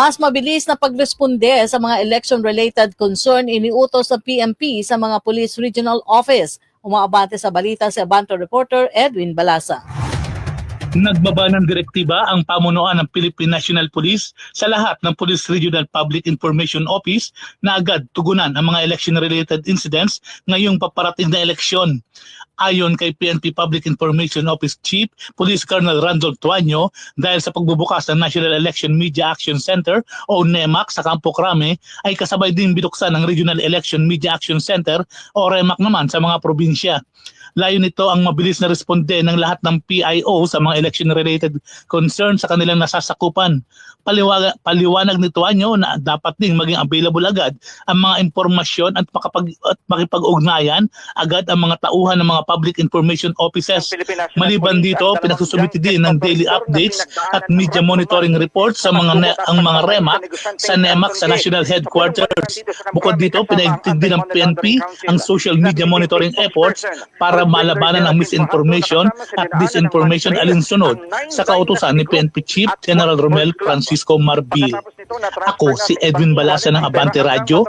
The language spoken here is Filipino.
Mas mabilis na pagresponde sa mga election-related concern iniutos ng PMP sa mga Police Regional Office. Umaabante sa balita si Abanto reporter Edwin Balasa. Nagbaba ng direktiba ang pamunuan ng Philippine National Police sa lahat ng Police Regional Public Information Office na agad tugunan ang mga election-related incidents ngayong paparating na eleksyon. Ayon kay PNP Public Information Office Chief Police Colonel Randolph Tuanyo, dahil sa pagbubukas ng National Election Media Action Center o NEMAC sa Campo Crame ay kasabay din binuksan ng Regional Election Media Action Center o REMAC naman sa mga probinsya. Layo nito ang mabilis na responde ng lahat ng PIO sa mga election-related concern sa kanilang nasasakupan. Paliwanag, paliwanag nito anyo na dapat ding maging available agad ang mga impormasyon at, makapag, at makipag-ugnayan agad ang mga tauhan ng mga public information offices. Maliban dito, pinagsusumiti din ng daily updates at media monitoring reports sa mga ne- ang mga REMAC sa NEMAC sa national headquarters. Bukod dito, pinaigtig din ng PNP ang social media monitoring efforts para malabanan ang misinformation at disinformation alinsunod sa kautusan ni PNP Chief General Romel Francisco Marbil. Ako si Edwin Balasa ng Abante Radio